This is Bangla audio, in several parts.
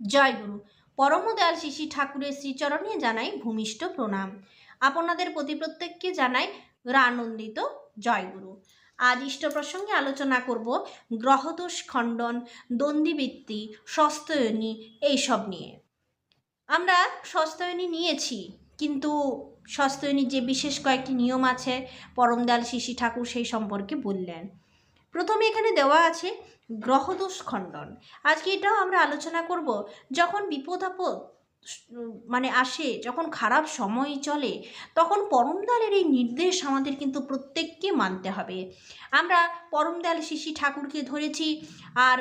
জয় গুরু। পরমদয়াল শিশি ঠাকুরের শ্রীচরণে জানাই ভূমিষ্ঠ প্রণাম। আপনাদের প্রতি প্রত্যেককে জানাই রানন্দিত জয় গুরু। আজ ইষ্ট প্রসঙ্গে আলোচনা করব গ্রহদোষ খণ্ডন দ্বন্দ্বিবৃত্তি সস্তয়নী এইসব নিয়ে। আমরা সস্তয়নী নিয়েছি, কিন্তু সস্তয়নীর যে বিশেষ কয়েকটি নিয়ম আছে, পরমদয়াল শিশি ঠাকুর সেই সম্পর্কে বললেন। প্রথমে এখানে দেওয়া আছে গ্রহদোষ খণ্ডন আজকে এটাও আমরা আলোচনা করব যখন বিপদ আপদ মানে আসে, যখন খারাপ সময় চলে, তখন পরমদয়ালের এই নির্দেশ আমাদের কিন্তু প্রত্যেককে মানতে হবে। আমরা পরমদয়াল শিশি ঠাকুরকে ধরেছি আর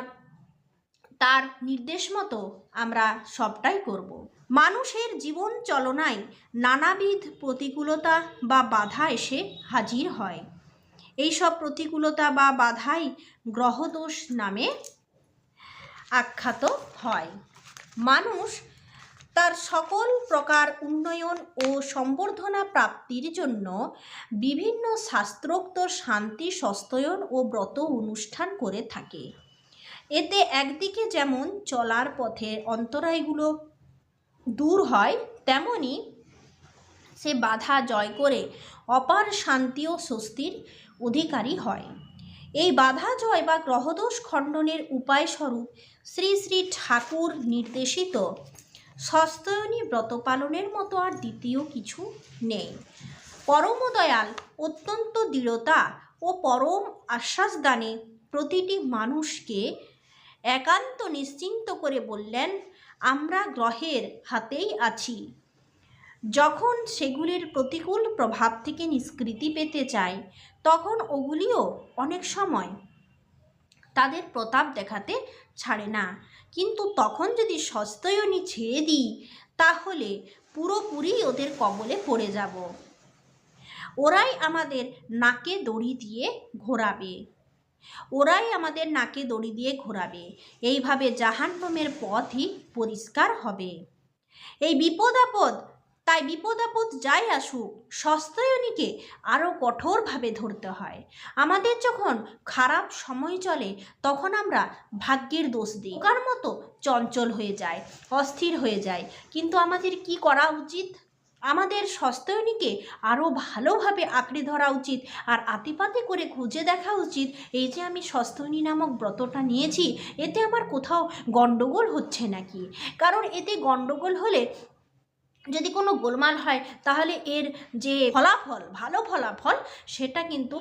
তার নির্দেশ মতো আমরা সবটাই করব। মানুষের জীবন চলনায় নানাবিধ প্রতিকূলতা বা বাধা এসে হাজির হয়। এই সব প্রতিকূলতা বা বাধাই গ্রহদোষ নামে আখ্যাত হয়। মানুষ তার সকল প্রকার উন্নয়ন ও সম্বর্ধনা প্রাপ্তির জন্য বিভিন্ন শাস্ত্রোক্ত শান্তি, সস্তয়ন ও ব্রত অনুষ্ঠান করে থাকে। এতে একদিকে যেমন চলার পথে অন্তরায়গুলো দূর হয়, তেমনি সে বাধা জয় করে অপার শান্তি ও স্বস্তির অধিকারী হয়। এই বাধা, জয় বা গ্রহদোষ খণ্ডনের উপায়স্বরূপ শ্রী শ্রী ঠাকুর নির্দেশিত। সস্তয়নী ব্রত পালনের মতো আর দ্বিতীয় কিছু নেই। পরমদয়াল অত্যন্ত দৃঢ়তা ও পরম আশ্বাসদানে প্রতিটি মানুষকে একান্ত নিশ্চিন্ত করে বললেন, আমরা গ্রহের হাতেই আছি। যখন সেগুলির প্রতিকূল প্রভাব থেকে নিষ্কৃতি পেতে চায়, তখন ওগুলিও অনেক সময় তাদের প্রতাপ দেখাতে ছাড়ে না। কিন্তু তখন যদি সস্তয়নী ছেড়ে দিই, তাহলে পুরোপুরি ওদের কবলে পড়ে যাব। ওরাই আমাদের নাকে দড়ি দিয়ে ঘোরাবে। ওরাই আমাদের নাকে দড়ি দিয়ে ঘোরাবে। এইভাবে জাহান্নমের পথই পরিষ্কার হবে। এই বিপদ আপদ তাই বিপদ আপদ যাই আসুক সস্তয়নীকে আরও কঠোরভাবে ধরতে হয়। আমাদের যখন খারাপ সময় চলে, তখন আমরা ভাগ্যের দোষ দিই। কার মতো চঞ্চল হয়ে যায়, অস্থির হয়ে যায়। কিন্তু আমাদের কি করা উচিত? আমাদের সস্তয়নীকে আরও ভালোভাবে আঁকড়ে ধরা উচিত আর আতিপাতি করে খুঁজে দেখা উচিত। এই যে আমি সস্তয়নী নামক ব্রতটা নিয়েছি, এতে আমার কোথাও গণ্ডগোল হচ্ছে নাকি? কারণ এতে গণ্ডগোল হলে যদি কোনো গোলমাল হয়, তাহলে এর যে ফলাফল, ভালো ফলাফল, সেটা কিন্তু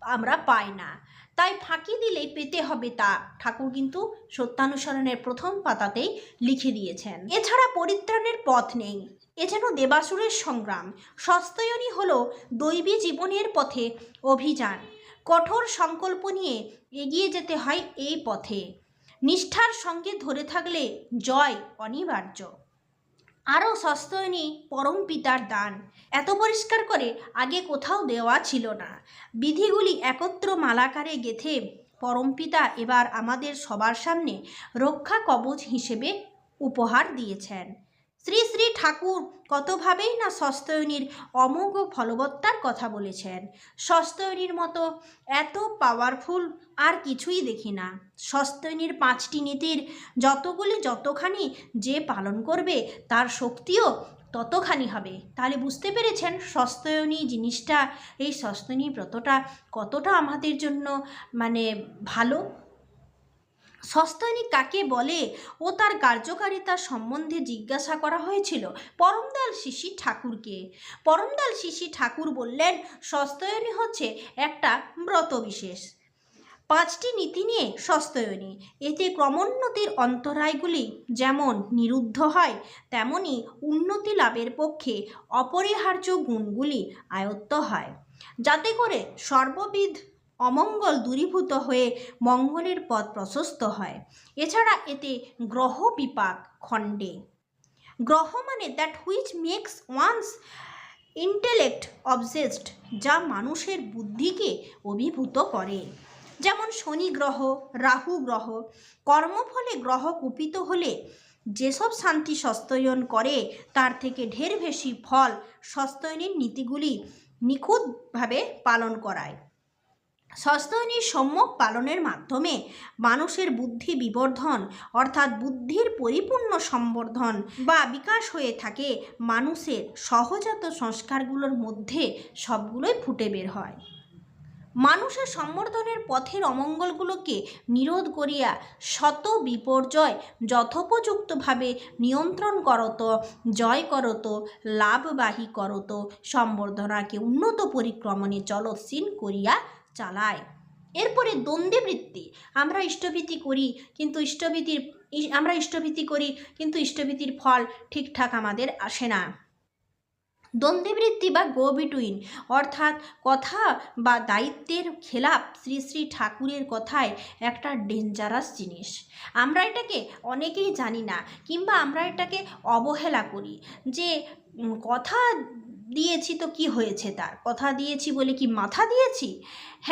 আমরা পাই না। তাই ফাঁকি দিলেই পেতে হবে তা। ঠাকুর কিন্তু সত্যানুসরণের প্রথম পাতাতেই লিখে দিয়েছেন। এছাড়া পরিত্রাণের পথ নেই। এ যেন দেবাসুরের সংগ্রাম। সস্তয়নী হল দৈবী জীবনের পথে অভিযান। কঠোর সংকল্প নিয়ে এগিয়ে যেতে হয় এই পথে। নিষ্ঠার সঙ্গে ধরে থাকলে জয় অনিবার্য। আরও সস্তয়নী পরম পিতার দান। এত পরিষ্কার করে আগে কোথাও দেওয়া ছিল না। বিধিগুলি একত্র মালাকারে গেথে পরমপিতা এবার আমাদের সবার সামনে রক্ষা কবচ হিসেবে উপহার দিয়েছেন। শ্রী শ্রী ঠাকুর কতভাবেই না সস্তয়নীর অমোঘ ফলবত্তার কথা বলেছেন। সস্তয়নীর মতো এত পাওয়ারফুল আর কিছুই দেখি না। সস্তয়নীর পাঁচটি নীতির যতগুলি যতখানি যে পালন করবে, তার শক্তিও ততখানি হবে। তাহলে বুঝতে পেরেছেন সস্তয়নী জিনিসটা, এই সস্তয়নী ব্রতটা কতটা আমাদের জন্য মানে ভালো? সস্তয়নী কাকে বলে ও তার কার্যকারিতা সম্বন্ধে জিজ্ঞাসা করা হয়েছিল পরমদাল শিশি ঠাকুরকে। পরমদাল শিশি ঠাকুর বললেন, সস্তয়নী হচ্ছে একটা ব্রত বিশেষ। পাঁচটি নীতি নিয়ে সস্তয়নী। এতে ক্রমোন্নতির অন্তরায়গুলি যেমন নিরুদ্ধ হয়, তেমনি উন্নতি লাভের পক্ষে অপরিহার্য গুণগুলি আয়ত্ত হয়। যাতে করে সর্ববিধ অমঙ্গল দূরীভূত হয়ে মঙ্গলের পথ প্রশস্ত হয়। এছাড়া এতে গ্রহ বিপাক খণ্ডে। গ্রহ মানে that which makes one's intellect object যা মানুষের বুদ্ধিকে অভিভূত করে। যেমন শনি গ্রহ, রাহু গ্রহ, কর্মফলে গ্রহ কুপিত হলে যেসব শান্তি সস্তয়ন করে, তার থেকে ঢের বেশি ফল সস্তয়নের নীতিগুলি নিখুঁতভাবে পালন করায়। স্বস্তিনীর সম্যক পালনের মাধ্যমে মানুষের বুদ্ধি বিবর্ধন, অর্থাৎ বুদ্ধির পরিপূর্ণ সম্বর্ধন বা বিকাশ হয়ে থাকে মানুষের সহজাত সংস্কারগুলোর মধ্যে সবগুলোই ফুটে বের হয়। মানুষের সম্বর্ধনের পথের অমঙ্গলগুলোকে নিরোধ করিয়া শত বিপর্যয় যথোপযুক্তভাবে নিয়ন্ত্রণ করত, জয় করত, লাভবাহী করত, সম্বর্ধনাকে উন্নত পরিক্রমণে চলৎসীন করিয়া চালায়। এরপরে দ্বন্দ্ববৃত্তি। আমরা ইষ্টভীতি করি, কিন্তু ইষ্টভীতির আমরা ইষ্টভীতি করি, কিন্তু ইষ্টভীতির ফল ঠিকঠাক আমাদের আসে না। দ্বন্দ্ববৃত্তি বা গো বিটুইন অর্থাৎ কথা বা দায়িত্বের খেলাপ শ্রী শ্রী ঠাকুরের কথায় একটা ডেঞ্জারাস জিনিস। আমরা এটাকে অনেকেই জানি না, কিংবা আমরা এটাকে অবহেলা করি যে কথা দিয়েছি তো কি হয়েছে তার? কথা দিয়েছি বলে কি মাথা দিয়েছি?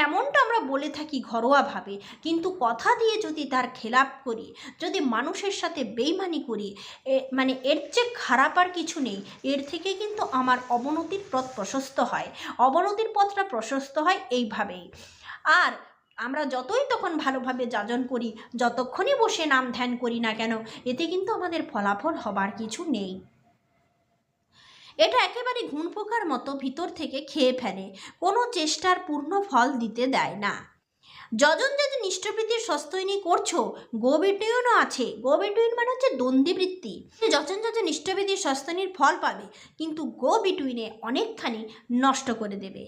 এমনটা আমরা বলে থাকি ঘরোয়াভাবে, কিন্তু কথা দিয়ে যদি তার খেলাপ করি, যদি মানুষের সাথে বেইমানি করি মানে এর চেয়ে খারাপ আর কিছু নেই, এর থেকে কিন্তু আমার অবনতির পথ প্রশস্ত হয়। অবনতির পথটা প্রশস্ত হয় এইভাবেই। আর আমরা যতই তখন ভালোভাবে যাজন করি যতক্ষণই বসে নাম ধ্যান করি না কেন, এতে কিন্তু আমাদের ফলাফল হবার কিছু নেই। এটা একেবারে ঘুণ পোকার মতো ভিতর থেকে খেয়ে ফেলে। কোনো চেষ্টার পূর্ণ ফল দিতে দেয় না। যজন যদি নিষ্ঠবৃত্তির সস্তৈনী করছ গো বেটুইনও আছে। গো বেটুইন মানে হচ্ছে দ্বন্দ্ববৃত্তি। যজন যজন নিষ্ঠবৃত্তির সস্তনীর ফল পাবে, কিন্তু গো বিটুইনে অনেকখানি নষ্ট করে দেবে।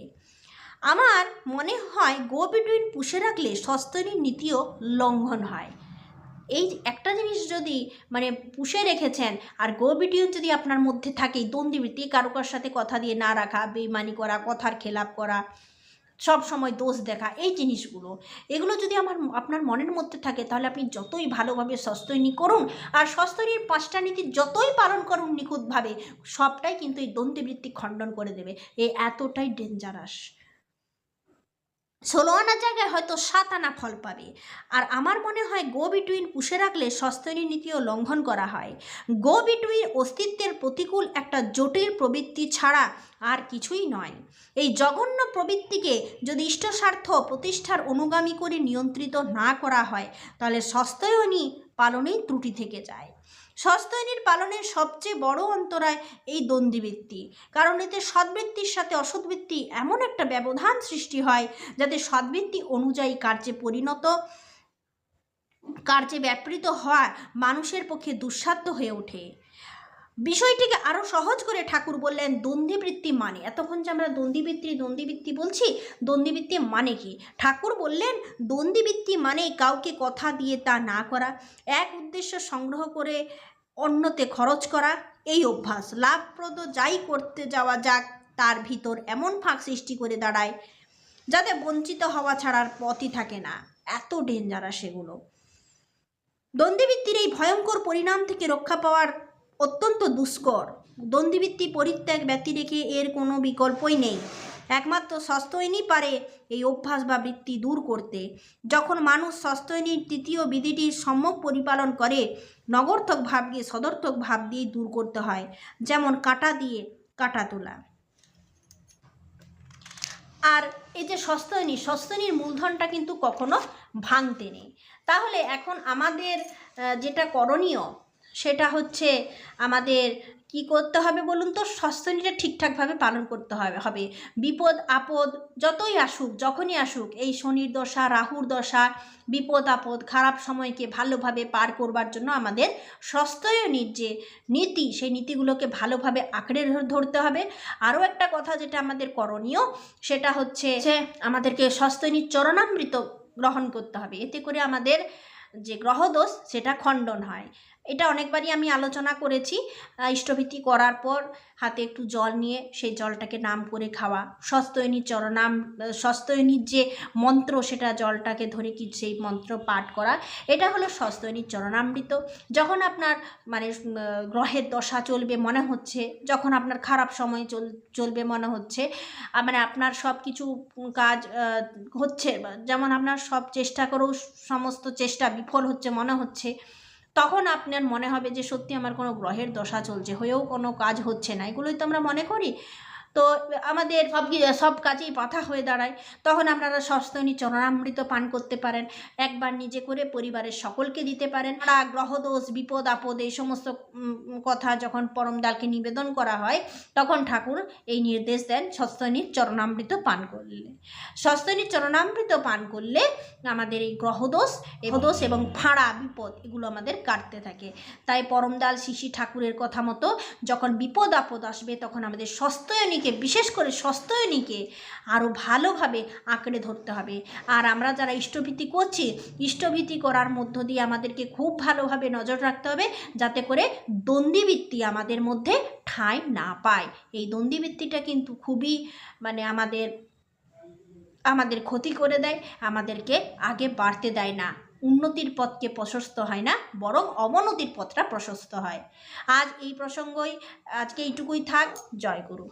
আমার মনে হয় গো বিটুইন পুষে রাখলে সস্তনীর নীতিও লঙ্ঘন হয়। এই একটা জিনিস যদি মানে পুষে রেখেছেন, আর গো বিটুইন যদি আপনার মধ্যে থাকে দ্বন্দ্ববৃত্তি কারও কার সাথে কথা দিয়ে না রাখা, বেইমানি করা, কথার খেলাপ করা, সব সময় দোষ দেখা, এই জিনিসগুলো, এগুলো যদি আমার, আপনার মনের মধ্যে থাকে, তাহলে আপনি যতই ভালোভাবে সস্তৈনী করুন, আর সস্তৈনীর পাঁচটা নীতি যতই পালন করুন নিখুঁতভাবে, সবটাই কিন্তু এই দ্বন্দ্ববৃত্তি খণ্ডন করে দেবে। এ এতটাই ডেঞ্জারাস ষোলো আনা জায়গায় হয়তো সাত আনা ফল পাবে। আর আমার মনে হয় গো বিটুইন পুষে রাখলে সস্তনী নীতিও লঙ্ঘন করা হয়। গো বিটুইন অস্তিত্বের প্রতিকূল একটা জটিল প্রবৃত্তি ছাড়া আর কিছুই নয়। এই জঘন্য প্রবৃত্তিকে যদি ইষ্টস্বার্থ প্রতিষ্ঠার অনুগামী করে নিয়ন্ত্রিত না করা হয়, তাহলে সস্তয়নী পালনেই ত্রুটি থেকে যায়। সস্তয়নীর পালনের সবচেয়ে বড় অন্তরায় এই দ্বন্দ্ববৃত্তি। কারণ এতে সদ্বৃত্তির সাথে অসদ্বৃত্তি এমন একটা ব্যবধান সৃষ্টি হয়, যাতে সদ্বৃত্তি অনুযায়ী কার্যে পরিণত, কার্যে ব্যাপৃত হওয়া মানুষের পক্ষে দুঃসাধ্য হয়ে ওঠে। বিষয়টিকে আরও সহজ করে ঠাকুর বললেন, দ্বন্দ্ববৃত্তি মানে? এতক্ষণ যে আমরা দ্বন্দ্ববৃত্তি দ্বন্দ্ববৃত্তি বলছি, দ্বন্দ্ববৃত্তি মানে কি? ঠাকুর বললেন, দ্বন্দ্ববৃত্তি মানে কাউকে কথা দিয়ে তা না করা। এক উদ্দেশ্য সংগ্রহ করে অন্যতে খরচ করা এই অভ্যাস। লাভপ্রদ যাই করতে যাওয়া যাক, তার ভিতর এমন ফাঁক সৃষ্টি করে দাঁড়ায় যাতে বঞ্চিত হওয়া ছাড়ার পথই থাকে না। এত ডেঞ্জারাস সেগুলো। দ্বন্দ্ববৃত্তির এই ভয়ঙ্কর পরিণাম থেকে রক্ষা পাওয়ার অত্যন্ত দুষ্কর। দ্বন্দ্ববৃত্তি পরিত্যাগ ব্যতি রেখে এর কোনো বিকল্পই নেই। একমাত্র সস্তয়নী পারে এই অভ্যাস বা বৃত্তি দূর করতে। যখন মানুষ সস্তয়নীর তৃতীয় বিধিটির সম্যক পরিপালন করে, নগর্থক ভাবকে সদর্থক ভাব দিয়ে দূর করতে হয়, যেমন কাটা দিয়ে কাটা তোলা। আর এই যে সস্তনী সস্তনীর মূলধনটা কিন্তু কখনো ভাঙতে নেই। তাহলে এখন আমাদের যেটা করণীয়, সেটা হচ্ছে আমাদের কি করতে হবে বলুন তো? সস্তনীটা ঠিকঠাকভাবে পালন করতে হবে হবে। বিপদ, আপদ যতই আসুক, যখনই আসুক, এই শনির দশা, রাহুর দশা, বিপদ, আপদ, খারাপ সময়কে ভালোভাবে পার করবার জন্য আমাদের সস্তয়নীর যে নীতি, সেই নীতিগুলোকে ভালোভাবে আঁকড়ে ধর- ধরতে হবে। আরও একটা কথা যেটা আমাদের করণীয়, সেটা হচ্ছে আমাদেরকে সস্তনীর চরণামৃত গ্রহণ করতে হবে। এতে করে আমাদের যে গ্রহদোষ, সেটা খণ্ডন হয়। এটা অনেকবারই আমি আলোচনা করেছি ইষ্টভীতি করার পর হাতে একটু জল নিয়ে সেই জলটাকে নাম করে খাওয়া। সস্তয়নীর চরণাম সস্তয়নীর যে মন্ত্র সেটা জলটাকে ধরে কি সেই মন্ত্র পাঠ করা। এটা হলো সস্তয়নীর চরণামৃত। যখন আপনার মানে গ্রহের দশা চলবে মনে হচ্ছে, যখন আপনার খারাপ সময় চল, চলবে মনে হচ্ছে মানে আপনার সব কিছু কাজ হচ্ছে, যেমন আপনার সব চেষ্টা করেও সমস্ত চেষ্টা বিফল হচ্ছে মনে হচ্ছে তখন আপনার মনে হবে যে সত্যি আমার কোনো গ্রহের দশা চলছে, হয়েও কোনো কাজ হচ্ছে না। এগুলোই তো আমরা মনে করি। তো আমাদের সব সব কাজেই বাধা হয়ে দাঁড়ায়। তখন আপনারা সস্তনী চরণামৃত পান করতে পারেন। একবার নিজে করে পরিবারের সকলকে দিতে পারেন। আর গ্রহদোষ, বিপদ, আপদ এই সমস্ত কথা যখন পরমদালকে নিবেদন করা হয়, তখন ঠাকুর এই নির্দেশ দেন সস্তনীর চরণামৃত পান করলে। সস্তনীর চরণামৃত পান করলে আমাদের এই গ্রহদোষ দোষ এবং ফাঁড়া বিপদ এগুলো আমাদের কাটতে থাকে। তাই পরমদাল শিশি ঠাকুরের কথা মতো যখন বিপদ, আপদ আসবে, তখন আমাদের সস্তয়নীকে বিশেষ করে সস্তয়নীকে আরও ভালোভাবে আঁকড়ে ধরতে হবে। আর আমরা যারা ইষ্টভীতি করছি, ইষ্টভীতি করার মধ্য দিয়ে আমাদেরকে খুব ভালোভাবে নজর রাখতে হবে, যাতে করে দ্বন্দ্বিবৃত্তি আমাদের মধ্যে ঠাঁই না পায়। এই দ্বন্দ্বিবৃত্তিটা কিন্তু খুবই মানে আমাদের আমাদের ক্ষতি করে দেয়, আমাদেরকে আগে বাড়তে দেয় না। উন্নতির পথকে প্রশস্ত হয় না, বরং অবনতির পথটা প্রশস্ত হয়। আজ এই প্রসঙ্গই, আজকে এইটুকুই থাক। জয় গুরু।